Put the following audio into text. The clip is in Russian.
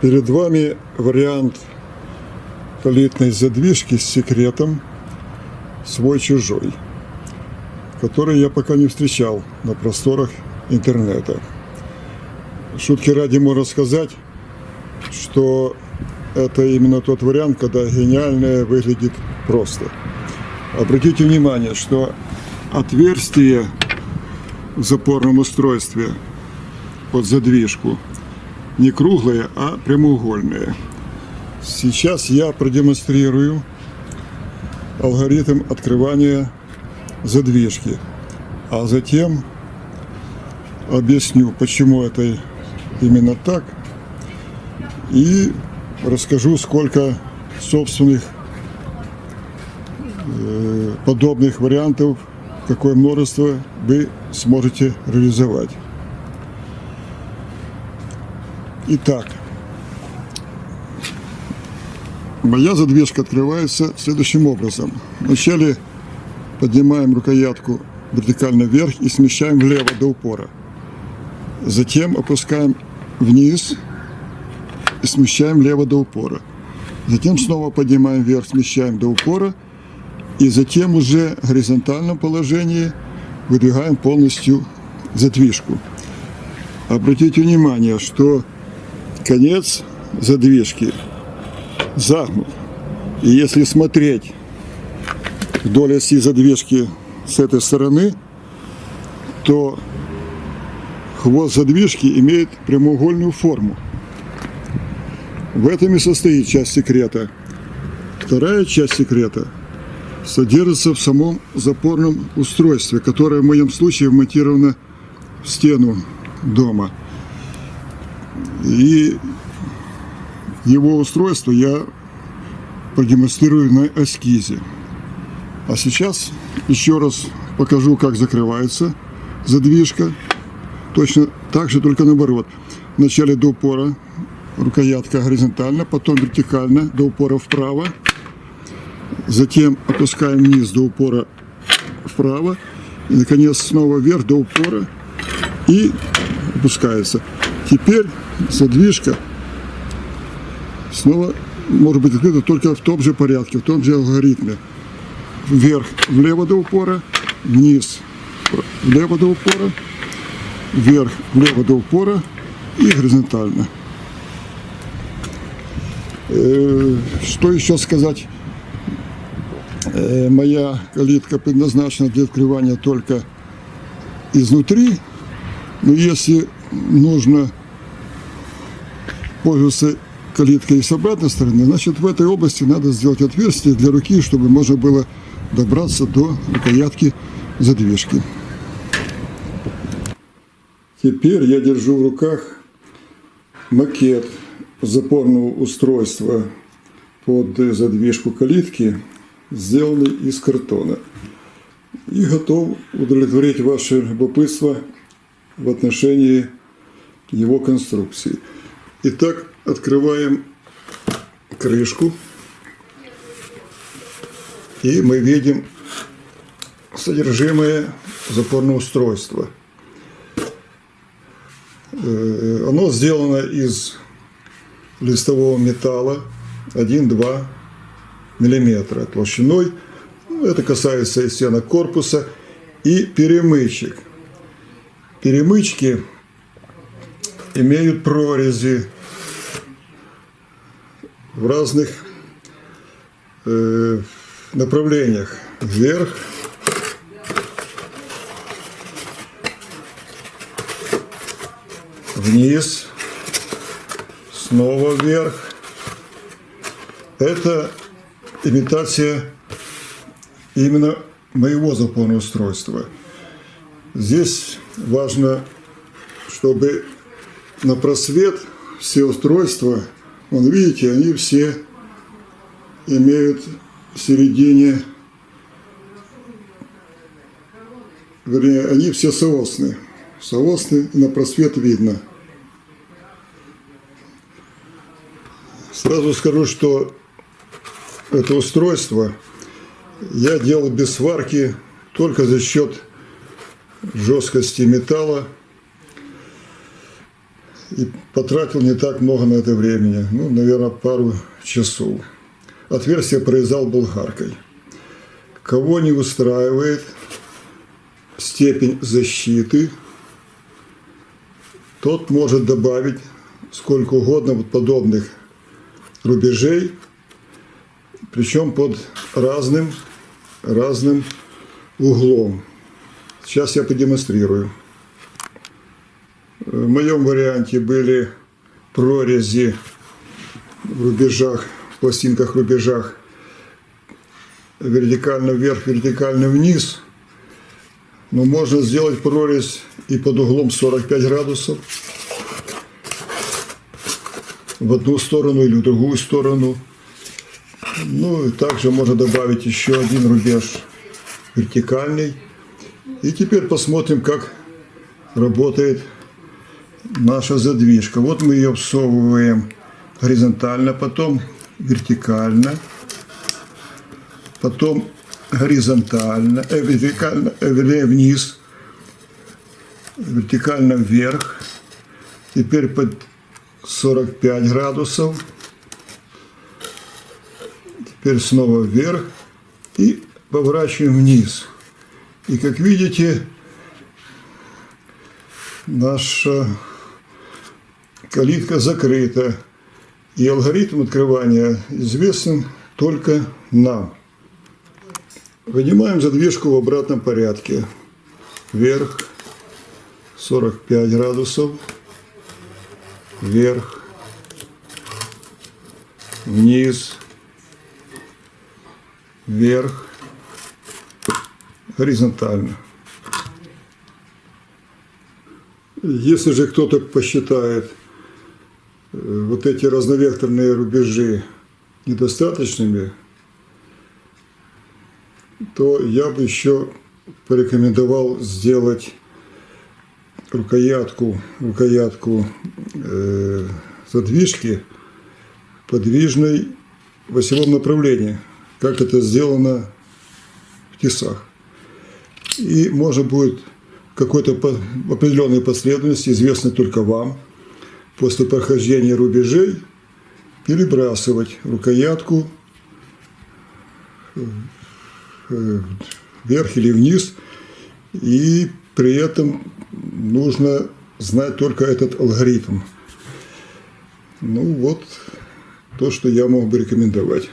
Перед вами вариант калитной задвижки с секретом свой-чужой, который я пока не встречал на просторах интернета. Шутки ради можно сказать, что это именно тот вариант, когда гениальное выглядит просто. Обратите внимание, что отверстие в запорном устройстве под задвижку не круглые, а прямоугольные. Сейчас я продемонстрирую алгоритм открывания задвижки, а затем объясню, почему это именно так, и расскажу, сколько собственных э, подобных вариантов, какое множество вы сможете реализовать. Итак, моя задвижка открывается следующим образом. Вначале поднимаем рукоятку вертикально вверх и смещаем влево до упора. Затем опускаем вниз и смещаем влево до упора. Затем снова поднимаем вверх, смещаем до упора. И затем уже в горизонтальном положении выдвигаем полностью задвижку. Обратите внимание, что конец задвижки загнут. И если смотреть вдоль оси задвижки с этой стороны, то хвост задвижки имеет прямоугольную форму. В этом и состоит часть секрета. Вторая часть секрета содержится в самом запорном устройстве, которое в моем случае вмонтировано в стену дома. И его устройство я продемонстрирую на эскизе. А сейчас еще раз покажу, как закрывается задвижка. Точно так же, только наоборот. Вначале до упора рукоятка горизонтально, потом вертикально до упора вправо. Затем опускаем вниз до упора вправо. И, наконец, снова вверх до упора. И опускается. Теперь задвижка снова может быть открыта только в том же порядке, в том же алгоритме. Вверх, влево до упора, вниз, влево до упора, вверх, влево до упора и горизонтально. Э, Что еще сказать? Э, Моя калитка предназначена для открывания только изнутри, но если нужно пользоваться калиткой с обратной стороны, значит в этой области надо сделать отверстие для руки, чтобы можно было добраться до рукоятки задвижки. Теперь я держу в руках макет запорного устройства под задвижку калитки, сделанный из картона. И готов удовлетворить ваше любопытство в отношении его конструкции. Итак, открываем крышку. И мы видим содержимое запорного устройства. Э, Оно сделано из листового металла 1-2 миллиметра толщиной. Ну, Это касается и стенок корпуса и перемычек. Перемычки имеют прорези в разных э, направлениях. Вверх, вниз, снова вверх. Это имитация именно моего запорного устройства. Здесь важно, чтобы на просвет все устройства, вон видите, они все имеют в середине, вернее, они все соосны. Соосны, и на просвет видно. Сразу скажу, что это устройство я делал без сварки только за счет жесткости металла и потратил не так много на это времени, ну, наверное, пару часов. Отверстие прорезал болгаркой. Кого не устраивает степень защиты, тот может добавить сколько угодно вот подобных рубежей, причем под разным, разным углом. Сейчас я продемонстрирую. В моем варианте были прорези в рубежах, в пластинках рубежах вертикально вверх, вертикально вниз. Но можно сделать прорезь и под углом 45 градусов в одну сторону или в другую сторону. Ну и также можно добавить еще один рубеж вертикальный. И теперь посмотрим, как работает наша задвижка. Вот мы ее всовываем горизонтально, потом вертикально, потом горизонтально, э, вертикально, э, вернее, вниз, вертикально вверх. Теперь под 45 градусов. Теперь снова вверх и поворачиваем вниз. И как видите, наша калитка закрыта. И алгоритм открывания известен только нам. Вынимаем задвижку в обратном порядке. Вверх 45 градусов. Вверх. Вниз. Вверх. Горизонтально. Если же кто-то посчитает вот эти разновекторные рубежи недостаточными, то я бы еще порекомендовал сделать рукоятку, рукоятку э, задвижки подвижной в осевом направлении, как это сделано в тесах. И можно будет какой-то определенной последовательности, известной только вам, после прохождения рубежей перебрасывать рукоятку э, вверх или вниз, и при этом нужно знать только этот алгоритм. Ну вот то, что я мог бы рекомендовать.